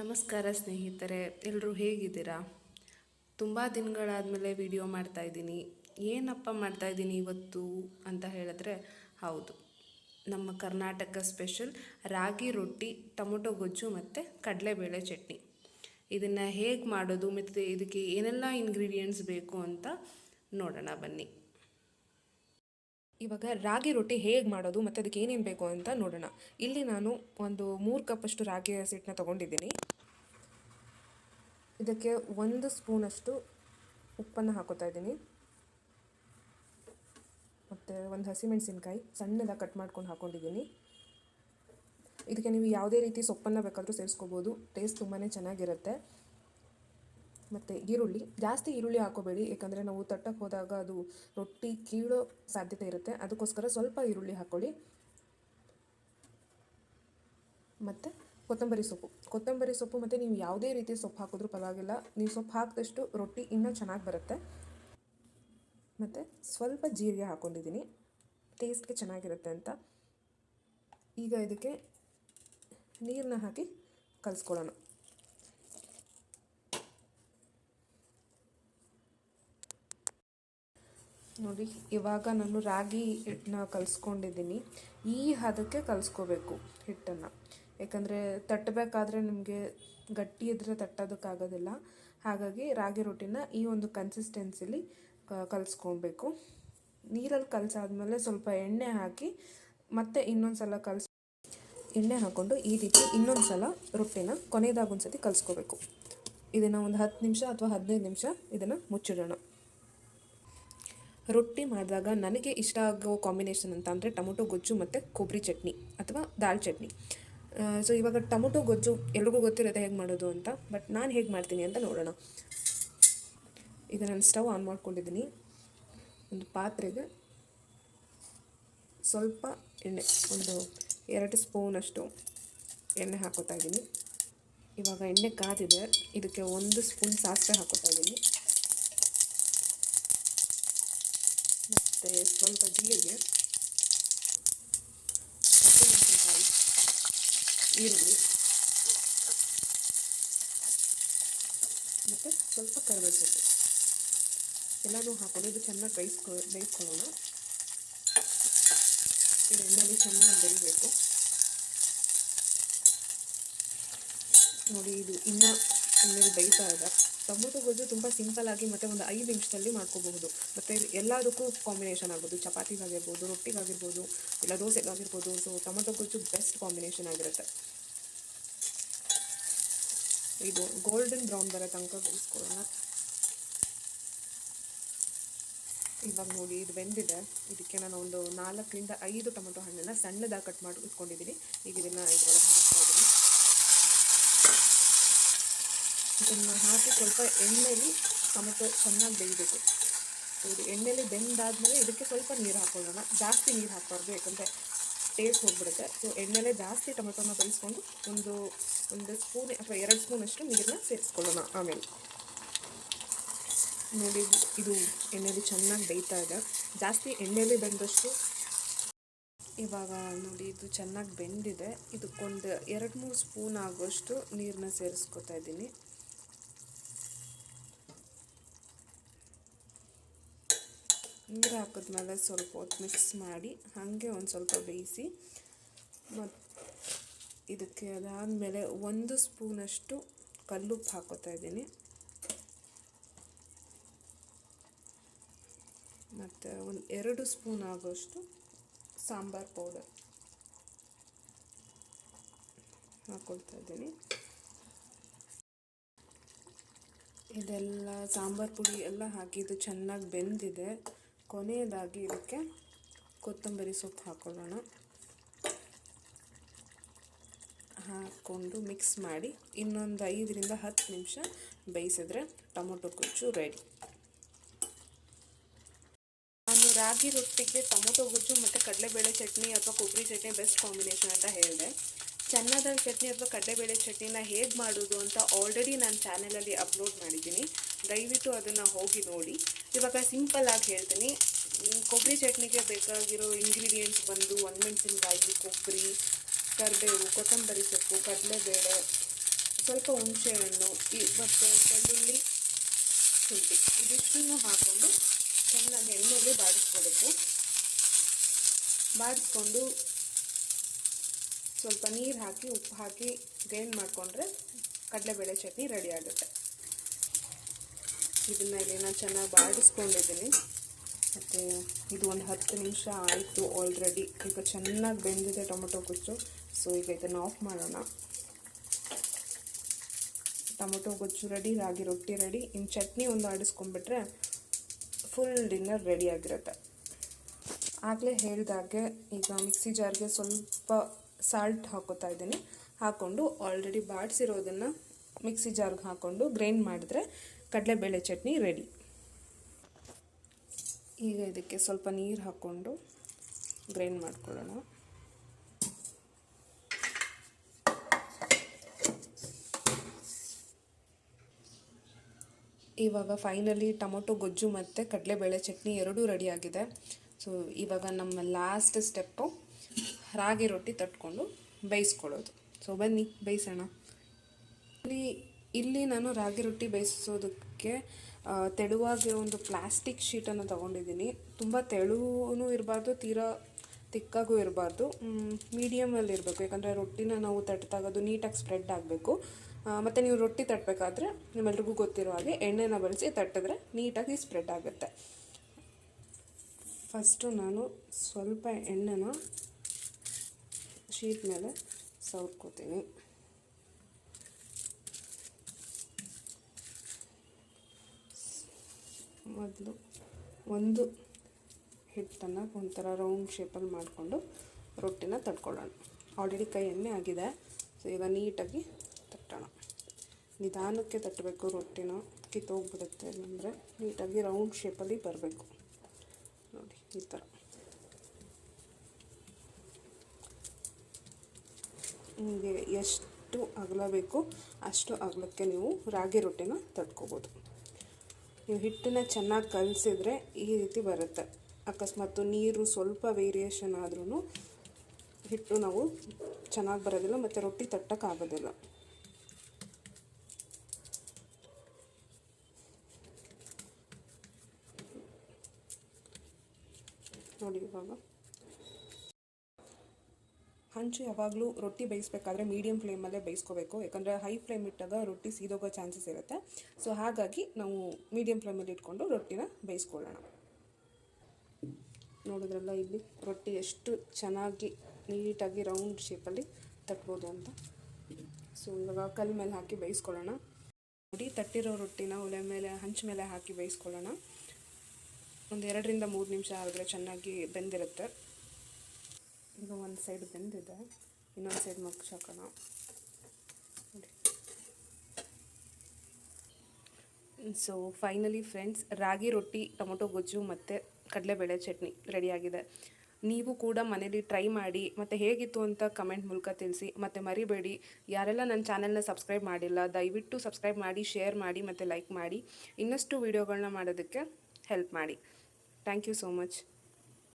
ನಮಸ್ಕಾರ ಸ್ನೇಹಿತರೆ ಎಲ್ಲರೂ ಹೇಗಿದ್ದೀರಾ? ತುಂಬ ದಿನಗಳಾದಮೇಲೆ ವಿಡಿಯೋ ಮಾಡ್ತಾ ಇದ್ದೀನಿ. ಏನಪ್ಪ ಮಾಡ್ತಾಯಿದ್ದೀನಿ ಇವತ್ತು ಅಂತ ಹೇಳಿದ್ರೆ, ಹೌದು, ನಮ್ಮ ಕರ್ನಾಟಕ ಸ್ಪೆಷಲ್ ರಾಗಿ ರೊಟ್ಟಿ, ಟೊಮೊಟೊ ಗೊಜ್ಜು ಮತ್ತು ಕಡಲೆಬೇಳೆ ಚಟ್ನಿ. ಇದನ್ನು ಹೇಗೆ ಮಾಡೋದು ಮತ್ತು ಇದಕ್ಕೆ ಏನೆಲ್ಲ ಇಂಗ್ರೀಡಿಯೆಂಟ್ಸ್ ಬೇಕು ಅಂತ ನೋಡೋಣ ಬನ್ನಿ. ಇವಾಗ ರಾಗಿ ರೊಟ್ಟಿ ಹೇಗೆ ಮಾಡೋದು, ಮತ್ತು ಅದಕ್ಕೆ ಏನೇನು ಬೇಕು ಅಂತ ನೋಡೋಣ. ಇಲ್ಲಿ ನಾನು ಒಂದು ಮೂರು ಕಪ್ಪಷ್ಟು ರಾಗಿ ಹಸಿಟ್ಟನ್ನ ತೊಗೊಂಡಿದ್ದೀನಿ. ಇದಕ್ಕೆ ಒಂದು ಸ್ಪೂನಷ್ಟು ಉಪ್ಪನ್ನು ಹಾಕೋತಾ ಇದ್ದೀನಿ. ಮತ್ತು ಒಂದು ಹಸಿಮೆಣಸಿನ್ಕಾಯಿ ಸಣ್ಣದಾಗ ಕಟ್ ಮಾಡ್ಕೊಂಡು ಹಾಕ್ಕೊಂಡಿದ್ದೀನಿ ಇದಕ್ಕೆ ನೀವು ಯಾವುದೇ ರೀತಿ ಸೊಪ್ಪನ್ನು ಬೇಕಾದರೂ ಸೇರಿಸ್ಕೋಬೋದು. ಟೇಸ್ಟ್ ತುಂಬಾ ಚೆನ್ನಾಗಿರುತ್ತೆ. ಮತ್ತು ಈರುಳ್ಳಿ. ಜಾಸ್ತಿ ಈರುಳ್ಳಿ ಹಾಕೋಬೇಡಿ ಯಾಕಂದರೆ ನಾವು ತಟ್ಟಕ್ಕೆ ಹೋದಾಗ ಅದು ರೊಟ್ಟಿ ಕೀಳೋ ಸಾಧ್ಯತೆ ಇರುತ್ತೆ. ಅದಕ್ಕೋಸ್ಕರ ಸ್ವಲ್ಪ ಈರುಳ್ಳಿ ಹಾಕ್ಕೊಳ್ಳಿ ಮತ್ತು ಕೊತ್ತಂಬರಿ ಸೊಪ್ಪು. ಕೊತ್ತಂಬರಿ ಸೊಪ್ಪು ಮತ್ತು ನೀವು ಯಾವುದೇ ರೀತಿ ಸೊಪ್ಪು ಹಾಕಿದ್ರೂ ಪರವಾಗಿಲ್ಲ. ನೀವು ಸೊಪ್ಪು ಹಾಕಿದಷ್ಟು ರೊಟ್ಟಿ ಇನ್ನೂ ಚೆನ್ನಾಗಿ ಬರುತ್ತೆ. ಮತ್ತು ಸ್ವಲ್ಪ ಜೀರಿಗೆ ಹಾಕ್ಕೊಂಡಿದ್ದೀನಿ ಟೇಸ್ಟ್ಗೆ ಚೆನ್ನಾಗಿರುತ್ತೆ ಅಂತ. ಈಗ ಇದಕ್ಕೆ ನೀರನ್ನ ಹಾಕಿ ಕಲಿಸ್ಕೊಳ್ಳೋಣ. ನೋಡಿ, ಇವಾಗ ನಾನು ರಾಗಿ ಹಿಟ್ಟನ್ನ ಕಲಿಸ್ಕೊಂಡಿದ್ದೀನಿ. ಈ ಹದಕ್ಕೆ ಕಲಿಸ್ಕೋಬೇಕು ಹಿಟ್ಟನ್ನು. ಯಾಕಂದರೆ ತಟ್ಟಬೇಕಾದ್ರೆ ನಿಮಗೆ ಗಟ್ಟಿ ಇದ್ದರೆ ತಟ್ಟೋದಕ್ಕಾಗೋದಿಲ್ಲ ಹಾಗಾಗಿ ರಾಗಿ ರೊಟ್ಟಿನ ಈ ಒಂದು ಕನ್ಸಿಸ್ಟೆನ್ಸಿಲಿ ಕಲಿಸ್ಕೊಬೇಕು. ನೀರಲ್ಲಿ ಕಲಸಾದ್ಮೇಲೆ ಸ್ವಲ್ಪ ಎಣ್ಣೆ ಹಾಕಿ ಮತ್ತೆ ಇನ್ನೊಂದು ಸಲ ಕಲಿಸ್, ಎಣ್ಣೆ ಹಾಕ್ಕೊಂಡು ಈ ರೀತಿ ಇನ್ನೊಂದು ಸಲ ರೊಟ್ಟಿನ ಕೊನೆಯದಾಗೊಂದು ಸತಿ ಕಲಿಸ್ಕೋಬೇಕು. ಇದನ್ನು ಒಂದು ಹತ್ತು ನಿಮಿಷ ಅಥವಾ ಹದಿನೈದು ನಿಮಿಷ ಇದನ್ನು ಮುಚ್ಚಿಡೋಣ. ರೊಟ್ಟಿ ಮಾಡಿದಾಗ ನನಗೆ ಇಷ್ಟ ಆಗೋ ಕಾಂಬಿನೇಷನ್ ಅಂತ ಅಂದರೆ ಟೊಮೊಟೊ, ಗೊಜ್ಜು ಮತ್ತು ಕೊಬ್ಬರಿ ಚಟ್ನಿ ಅಥವಾ ದಾಲ್ ಚಟ್ನಿ. ಸೊ ಇವಾಗ ಟೊಮೊಟೊ, ಗೊಜ್ಜು ಎಲ್ರಿಗೂ ಗೊತ್ತಿರುತ್ತೆ ಹೇಗೆ ಮಾಡೋದು ಅಂತ ಬಟ್ ನಾನು ಹೇಗೆ ಮಾಡ್ತೀನಿ ಅಂತ ನೋಡೋಣ. ಈಗ ನಾನು ಸ್ಟವ್ ಆನ್ ಮಾಡ್ಕೊಂಡಿದ್ದೀನಿ. ಒಂದು ಪಾತ್ರೆಗೆ ಸ್ವಲ್ಪ ಎಣ್ಣೆ, ಒಂದು ಎರಡು ಸ್ಪೂನಷ್ಟು ಎಣ್ಣೆ ಹಾಕೋತಾ ಇದ್ದೀನಿ. ಇವಾಗ ಎಣ್ಣೆ ಕಾದಿದೆ, ಇದಕ್ಕೆ ಒಂದು ಸ್ಪೂನ್ ಸಾಸಿವೆ ಹಾಕೋತಾ ಇದ್ದೀನಿ. ಮತ್ತು ಸ್ವಲ್ಪ ಜೀರಿಗೆ, ಹಸಿಮೆಣಸಿನಕಾಯಿ, ಈರುಳ್ಳಿ, ಮತ್ತು ಸ್ವಲ್ಪ ಕರಿಬೇವು ಸೊಪ್ಪು ಎಲ್ಲನೂ ಹಾಕೊಂಡು ಇದು ಚೆನ್ನಾಗಿ ಬೇಯಿಸ್ಕೊ, ಬೇಯಿಸ್ಕೊಳ್ಳೋಣ. ಇದು ಎಣ್ಣೆಯಲ್ಲಿ ಚೆನ್ನಾಗಿ ಬೆರಿಬೇಕು ನೋಡಿ ಇದು ಇನ್ನೂ ಎಣ್ಣೆಯಲ್ಲಿ ಬೇಯ್ತಾ ಇದೆ. ಟೊಮೊಟೊ ಗೊಜ್ಜು ತುಂಬ ಸಿಂಪಲ್ ಆಗಿ ಮತ್ತು ಒಂದು ಐದು ನಿಮಿಷದಲ್ಲಿ ಮಾಡ್ಕೋಬಹುದು. ಮತ್ತು ಎಲ್ಲದಕ್ಕೂ ಕಾಂಬಿನೇಷನ್ ಆಗ್ಬೋದು ಚಪಾತಿಗಾಗಿರ್ಬೋದು, ರೊಟ್ಟಿಗಾಗಿರ್ಬೋದು, ಇಲ್ಲ ದೋಸೆಗಾಗಿರ್ಬೋದು. ಸೊ ಟೊಮೊಟೊ ಗೊಜ್ಜು ಬೆಸ್ಟ್ ಕಾಂಬಿನೇಷನ್ ಆಗಿರುತ್ತೆ. ಇದು ಗೋಲ್ಡನ್ ಬ್ರೌನ್ ಬರೋ ತನಕ ಬೇಯಿಸ್ಕೊಳ್ಳೋಣ ಇವಾಗ ನೋಡಿ, ಇದು ಬೆಂದಿದೆ. ಇದಕ್ಕೆ ನಾನು ಒಂದು ನಾಲ್ಕರಿಂದ ಐದು ಟೊಮೊಟೊ ಹಣ್ಣನ್ನು ಸಣ್ಣದಾಗಿ ಕಟ್ ಮಾಡಿ ಇಟ್ಕೊಂಡಿದ್ದೀನಿ ಈಗ ಇದನ್ನು ಇದರೊಳಗೆ ಹಾಕ್ತಾ ಇದ್ದೀನಿ ಇದನ್ನು ಹಾಕಿ ಸ್ವಲ್ಪ ಎಣ್ಣೆಯಲ್ಲಿ ಟೊಮೆಟೊ ಚೆನ್ನಾಗಿ ಬೇಯಬೇಕು. ಇದು ಎಣ್ಣೆಯಲ್ಲಿ ಬೆಂದಾದಮೇಲೆ ಇದಕ್ಕೆ ಸ್ವಲ್ಪ ನೀರು ಹಾಕೊಳ್ಳೋಣ. ಜಾಸ್ತಿ ನೀರು ಹಾಕಬಾರ್ದು, ಯಾಕಂದರೆ ಟೇಸ್ಟ್ ಹೋಗ್ಬಿಡುತ್ತೆ. ಸೊ ಎಣ್ಣೆಲೆ ಜಾಸ್ತಿ ಟೊಮೆಟೊನ ಬೇಯಿಸ್ಕೊಂಡು ಒಂದು ಒಂದು ಸ್ಪೂನ್ ಅಥವಾ ಎರಡು ಸ್ಪೂನಷ್ಟು ನೀರನ್ನ ಸೇರಿಸ್ಕೊಳ್ಳೋಣ ಆಮೇಲೆ. ನೋಡಿ, ಇದು ಎಣ್ಣೆಯಲ್ಲಿ ಚೆನ್ನಾಗಿ ಬೇಯ್ತಾ ಇದೆ. ಜಾಸ್ತಿ ಎಣ್ಣೆಯಲ್ಲಿ ಬೆಂದಷ್ಟು ಇವಾಗ ನೋಡಿ, ಇದು ಚೆನ್ನಾಗಿ ಬೆಂದಿದೆ. ಇದಕ್ಕೊಂದು ಎರಡು, ಮೂರು ಸ್ಪೂನ್ ಆಗೋಷ್ಟು ನೀರನ್ನ ಸೇರಿಸ್ಕೊತಾ ಇದ್ದೀನಿ. ನೀರು ಹಾಕಿದ್ಮೇಲೆ ಸ್ವಲ್ಪ ಹೊತ್ತು ಮಿಕ್ಸ್ ಮಾಡಿ ಹಾಗೆ ಒಂದು ಸ್ವಲ್ಪ ಬೇಯಿಸಿ ಮತ್ತು ಇದಕ್ಕೆ ಅದಾದಮೇಲೆ ಒಂದು ಸ್ಪೂನಷ್ಟು ಕಲ್ಲುಪ್ಪು ಹಾಕೋತಾ ಇದ್ದೀನಿ. ಮತ್ತು ಒಂದು ಎರಡು ಸ್ಪೂನ್ ಆಗೋಷ್ಟು ಸಾಂಬಾರ್ ಪೌಡರ್ ಹಾಕ್ಕೊಳ್ತಾ ಇದ್ದೀನಿ. ಇದೆಲ್ಲ ಸಾಂಬಾರು ಪುಡಿ ಎಲ್ಲ ಹಾಕಿದ್ದು ಚೆನ್ನಾಗಿ ಬೆಂದಿದೆ. ಕೊನೆಯದಾಗಿ ಇದಕ್ಕೆ ಕೊತ್ತಂಬರಿ ಸೊಪ್ಪು ಹಾಕೊಳ್ಳೋಣ. ಹಾಕ್ಕೊಂಡು ಮಿಕ್ಸ್ ಮಾಡಿ ಇನ್ನೊಂದು ಐದರಿಂದ ಹತ್ತು ನಿಮಿಷ ಬೇಯಿಸಿದ್ರೆ ಟೊಮೊಟೊ ಗೊಜ್ಜು ರೆಡಿ ನಾನು ರಾಗಿ ರೊಟ್ಟಿಗೆ ಟೊಮೊಟೊ ಗೊಜ್ಜು ಮತ್ತು ಕಡಲೆಬೇಳೆ ಚಟ್ನಿ ಅಥವಾ ಕೊಬ್ಬರಿ ಚಟ್ನಿ ಬೆಸ್ಟ್ ಕಾಂಬಿನೇಷನ್ ಅಂತ ಹೇಳಿದೆ. ಚೆನ್ನದಾಲ್ ಚಟ್ನಿ ಅಥವಾ ಕಡಲೆಬೇಳೆ ಚಟ್ನಿನ ಹೇಗೆ ಮಾಡೋದು ಅಂತ ಆಲ್ರೆಡಿ ನಾನು ಚಾನಲಲ್ಲಿ ಅಪ್ಲೋಡ್ ಮಾಡಿದ್ದೀನಿ. ದಯವಿಟ್ಟು ಅದನ್ನು ಹೋಗಿ ನೋಡಿ. ಇವಾಗ ಸಿಂಪಲ್ ಆಗಿ ಹೇಳ್ತೀನಿ. ಕೊಬ್ಬರಿ ಚಟ್ನಿಗೆ ಬೇಕಾಗಿರೋ ಇಂಗ್ರೀಡಿಯೆಂಟ್ಸ್ ಬಂದು ಒಣಮೆಣಸಿನ್ಕಾಯಿ, ಕೊಬ್ಬರಿ, ಕರಿಬೇವು, ಕೊತ್ತಂಬರಿ ಸೊಪ್ಪು, ಕಡಲೆಬೇಳೆ, ಸ್ವಲ್ಪ ಹುಣಸೆ ಹಣ್ಣು, ಈ ಮತ್ತು ಬೆಳ್ಳುಳ್ಳಿ, ಶುಂಠಿ. ಇದಿಷ್ಟನ್ನು ಹಾಕ್ಕೊಂಡು ಚೆನ್ನಾಗಿ ಎಣ್ಣೆಯಲ್ಲಿ ಬಾಡಿಸ್ಕೊಬೇಕು. ಬಾಡಿಸ್ಕೊಂಡು ಸ್ವಲ್ಪ ನೀರು ಹಾಕಿ, ಉಪ್ಪು ಹಾಕಿ, ಗ್ರೈಂಡ್ ಮಾಡಿಕೊಂಡ್ರೆ ಕಡಲೆಬೇಳೆ ಚಟ್ನಿ ರೆಡಿ ಆಗುತ್ತೆ. ಇದನ್ನ ಇಲ್ಲಿ ನಾನು ಚೆನ್ನಾಗಿ ಬಾಡಿಸ್ಕೊಂಡಿದ್ದೀನಿ. ಮತ್ತು ಇದು ಒಂದು ಹತ್ತು ನಿಮಿಷ ಆಯಿತು ಆಲ್ರೆಡಿ ಈಗ ಚೆನ್ನಾಗಿ ಬೆಂದಿದೆ ಟೊಮೊಟೊ ಗೊಜ್ಜು. ಸೊ ಈಗ ಇದನ್ನು ಆಫ್ ಮಾಡೋಣ. ಟೊಮೊಟೊ ಗೊಜ್ಜು ರೆಡಿ ರಾಗಿ ರೊಟ್ಟಿ ರೆಡಿ ಇನ್ನು ಚಟ್ನಿ ಒಂದು ಆಡಿಸ್ಕೊಂಡ್ಬಿಟ್ರೆ ಫುಲ್ ಡಿನ್ನರ್ ರೆಡಿ ಆಗಿರುತ್ತೆ. ಆಗಲೇ ಹೇಳಿದಾಗೆ ಈಗ ಮಿಕ್ಸಿ ಜಾರ್ಗೆ ಸ್ವಲ್ಪ ಸಾಲ್ಟ್ ಹಾಕೋತಾ ಇದ್ದೀನಿ. ಹಾಕ್ಕೊಂಡು ಆಲ್ರೆಡಿ ಬಾಡಿಸಿರೋದನ್ನು ಮಿಕ್ಸಿ ಜಾರ್ಗೆ ಹಾಕ್ಕೊಂಡು ಗ್ರೈಂಡ್ ಮಾಡಿದ್ರೆ ಕಡಲೆಬೇಳೆ ಚಟ್ನಿ ರೆಡಿ ಈಗ ಇದಕ್ಕೆ ಸ್ವಲ್ಪ ನೀರು ಹಾಕ್ಕೊಂಡು ಗ್ರೈಂಡ್ ಮಾಡ್ಕೊಳ್ಳೋಣ. ಇವಾಗ ಫೈನಲಿ ಟೊಮೊಟೊ, ಗೊಜ್ಜು ಮತ್ತು ಕಡಲೆಬೇಳೆ ಚಟ್ನಿ ಎರಡೂ ರೆಡಿಯಾಗಿದೆ ಸೊ ಇವಾಗ ನಮ್ಮ ಲಾಸ್ಟ್ ಸ್ಟೆಪ್ಪು ರಾಗಿ ರೊಟ್ಟಿ ತಟ್ಕೊಂಡು ಬೇಯಿಸ್ಕೊಳ್ಳೋದು. ಸೊ ಬನ್ನಿ, ಬೇಯಿಸೋಣ. ಇಲ್ಲಿ ಇಲ್ಲಿ ನಾನು ರಾಗಿ ರೊಟ್ಟಿ ಬೇಯಿಸೋದಕ್ಕೆ ತೆಳುವಾಗಿ ಒಂದು ಪ್ಲಾಸ್ಟಿಕ್ ಶೀಟನ್ನು ತೊಗೊಂಡಿದ್ದೀನಿ. ತುಂಬ ತೆಳುವೂ ಇರಬಾರ್ದು, ತೀರಾ ತಿಕ್ಕಾಗೂ ಇರಬಾರ್ದು. ಮೀಡಿಯಮಲ್ಲಿ ಇರಬೇಕು. ಯಾಕಂದರೆ ರೊಟ್ಟಿನ ನಾವು ತಟ್ಟಿದಾಗ ಅದು ನೀಟಾಗಿ ಸ್ಪ್ರೆಡ್ ಆಗಬೇಕು. ಮತ್ತು ನೀವು ರೊಟ್ಟಿ ತಟ್ಟಬೇಕಾದ್ರೆ ನಿಮ್ಮೆಲ್ರಿಗೂ ಗೊತ್ತಿರೋ ಹಾಗೆ ಎಣ್ಣೆನ ಬಳಸಿ ತಟ್ಟಿದ್ರೆ ನೀಟಾಗಿ ಸ್ಪ್ರೆಡ್ ಆಗುತ್ತೆ. ಫಸ್ಟು ನಾನು ಸ್ವಲ್ಪ ಎಣ್ಣೆನ ಶೀಟ್ ಮೇಲೆ ಸವರ್ಕೋತೀನಿ ಮೊದಲು ಒಂದು ಹಿಟ್ಟನ್ನು ಒಂಥರ ರೌಂಡ್ ಶೇಪಲ್ಲಿ ಮಾಡಿಕೊಂಡು ರೊಟ್ಟಿನ ತಟ್ಕೊಳ್ಳೋಣ ಆಲ್ರೆಡಿ ಕೈ ಎಣ್ಣೆ ಆಗಿದೆ. ಸೊ ಈಗ ನೀಟಾಗಿ ತಟ್ಟೋಣ. ನಿಧಾನಕ್ಕೆ ತಟ್ಟಬೇಕು ರೊಟ್ಟಿನ. ಕಿತ್ತೋಗ್ಬಿಡುತ್ತೆ ಅಂದರೆ ನೀಟಾಗಿ ರೌಂಡ್ ಶೇಪಲ್ಲಿ ಬರಬೇಕು. ನೋಡಿ, ಈ ಥರ. ನಿಮಗೆ ಎಷ್ಟು ಅಗಲ ಬೇಕು ಅಷ್ಟು ಅಗಲಕ್ಕೆ ನೀವು ರಾಗಿ ರೊಟ್ಟಿನ ತಟ್ಕೋಬೋದು ನೀವು ಹಿಟ್ಟನ್ನ ಚೆನ್ನಾಗಿ ಕಲಸಿದ್ರೆ ಈ ರೀತಿ ಬರುತ್ತೆ. ಅಕಸ್ಮಾತ್ ನೀರು ಸ್ವಲ್ಪ ವೇರಿಯೇಷನ್ ಆದ್ರೂ ಹಿಟ್ಟು ನಾವು ಚೆನ್ನಾಗಿ ಬರೋದಿಲ್ಲ ಮತ್ತು ರೊಟ್ಟಿ ತಟ್ಟಕ್ಕಾಗೋದಿಲ್ಲ ನೋಡಿ ಇವಾಗ. ಹಂಚು ಯಾವಾಗಲೂ ರೊಟ್ಟಿ ಬೇಯಿಸ್ಬೇಕಾದ್ರೆ ಮೀಡಿಯಮ್ ಫ್ಲೇಮಲ್ಲೇ ಬೇಯಿಸ್ಕೋಬೇಕು. ಯಾಕಂದರೆ ಹೈ ಫ್ಲೇಮ್ ಇಟ್ಟಾಗ ರೊಟ್ಟಿ ಸೀದೋಗೋ ಚಾನ್ಸಸ್ ಇರುತ್ತೆ. ಸೊ ಹಾಗಾಗಿ ನಾವು ಮೀಡಿಯಮ್ ಫ್ಲೇಮಲ್ಲಿ ಇಟ್ಕೊಂಡು ರೊಟ್ಟಿನ ಬೇಯಿಸ್ಕೊಳ್ಳೋಣ. ನೋಡಿದ್ರಲ್ಲ ಇಲ್ಲಿ ರೊಟ್ಟಿ ಎಷ್ಟು ಚೆನ್ನಾಗಿ ನೀಟಾಗಿ ರೌಂಡ್ ಶೇಪಲ್ಲಿ ತಟ್ಬೋದು ಅಂತ. ಸೊ ಇವಾಗ ಕಲ್ ಮೇಲೆ ಹಾಕಿ ಬೇಯಿಸ್ಕೊಳ್ಳೋಣ. ನೋಡಿ, ತಟ್ಟಿರೋ ರೊಟ್ಟಿನ ಒಲೆ ಮೇಲೆ, ಹಂಚು ಮೇಲೆ ಹಾಕಿ ಬೇಯಿಸ್ಕೊಳ್ಳೋಣ. ಒಂದು ಎರಡರಿಂದ ಮೂರು ನಿಮಿಷ ಆದರೆ ಚೆನ್ನಾಗಿ ಬೆಂದಿರುತ್ತೆ. ಈಗ ಒಂದು ಸೈಡ್ ಬೆಂದಿದೆ, ಇನ್ನೊಂದು ಸೈಡ್ ಮಗ್ಚಾಕೋಣ ನೋಡಿ. ಸೊ ಫೈನಲಿ ಫ್ರೆಂಡ್ಸ್ ರಾಗಿ, ರೊಟ್ಟಿ, ಟೊಮೊಟೊ, ಗೊಜ್ಜು ಮತ್ತು ಕಡಲೆಬೇಳೆ ಚಟ್ನಿ ರೆಡಿಯಾಗಿದೆ ನೀವು ಕೂಡ ಮನೇಲಿ ಟ್ರೈ ಮಾಡಿ ಮತ್ತು ಹೇಗಿತ್ತು ಅಂತ ಕಮೆಂಟ್ ಮೂಲಕ ತಿಳಿಸಿ. ಮತ್ತು ಮರಿಬೇಡಿ. ಯಾರೆಲ್ಲ ನನ್ನ ಚಾನಲ್ನ ಸಬ್ಸ್ಕ್ರೈಬ್ ಮಾಡಿಲ್ಲ, ದಯವಿಟ್ಟು ಸಬ್ಸ್ಕ್ರೈಬ್ ಮಾಡಿ ಶೇರ್ ಮಾಡಿ ಮತ್ತು ಲೈಕ್ ಮಾಡಿ. ಇನ್ನಷ್ಟು ವೀಡಿಯೋಗಳನ್ನ ಮಾಡೋದಕ್ಕೆ ಹೆಲ್ಪ್ ಮಾಡಿ. Thank you so much